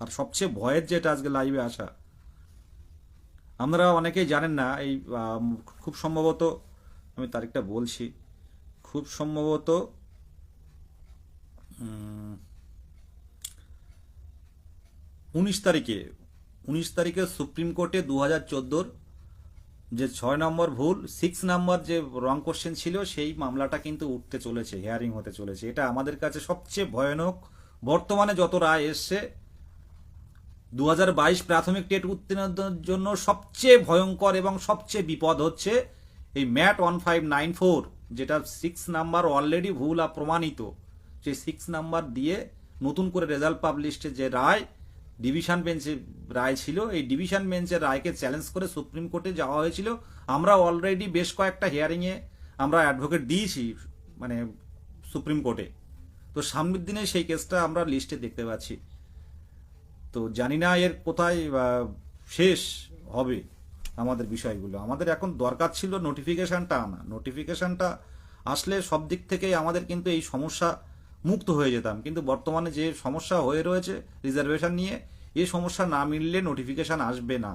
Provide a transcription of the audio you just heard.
আর সবচেয়ে ভয়ের যেটা আজকে লাইভে আসা, আপনারা অনেকেই জানেন না, এই খুব সম্ভবত, আমি তারিখটা বলছি, খুব সম্ভবত উনিশ তারিখে উনিশ তারিখে সুপ্রিম কোর্টে দু হাজার চোদ্দোর যে ছয় নম্বর ভুল সিক্স নাম্বার যে রং কোশ্চেন ছিল, সেই মামলাটা কিন্তু উঠতে চলেছে হিয়ারিং হতে চলেছে। এটা আমাদের কাছে সবচেয়ে ভয়ানক। বর্তমানে যত রায় এসছে দু হাজার বাইশ প্রাথমিক টেট উত্তীর্ণদের জন্য সবচেয়ে ভয়ঙ্কর এবং সবচেয়ে বিপদ হচ্ছে এই ম্যাট ওয়ান ফাইভ নাইন ফোর যেটা সিক্স নাম্বার অলরেডি ভুল আর প্রমাণিত। সেই সিক্স নাম্বার দিয়ে নতুন করে রেজাল্ট পাবলিশে যে রায় ডিভিশন বেঞ্চে রায় ছিল, এই ডিভিশন বেঞ্চের রায়কে চ্যালেঞ্জ করে সুপ্রিম কোর্টে যাওয়া হয়েছিল। আমরা অলরেডি বেশ কয়েকটা হিয়ারিংয়ে আমরা অ্যাডভোকেট দিয়েছি মানে সুপ্রিম কোর্টে। তো সামনের দিনে সেই কেসটা আমরা লিস্টে দেখতে পাচ্ছি। তো জানি না এর কোথায় শেষ হবে আমাদের বিষয়গুলো। আমাদের এখন দরকার ছিল নোটিফিকেশানটা আনা। নোটিফিকেশানটা আসলে সব দিক থেকেই আমাদের কিন্তু এই সমস্যা মুক্ত হয়ে যেতাম। কিন্তু বর্তমানে যে সমস্যা হয়ে রয়েছে রিজার্ভেশন নিয়ে এই সমস্যা না মিললে নোটিফিকেশান আসবে না।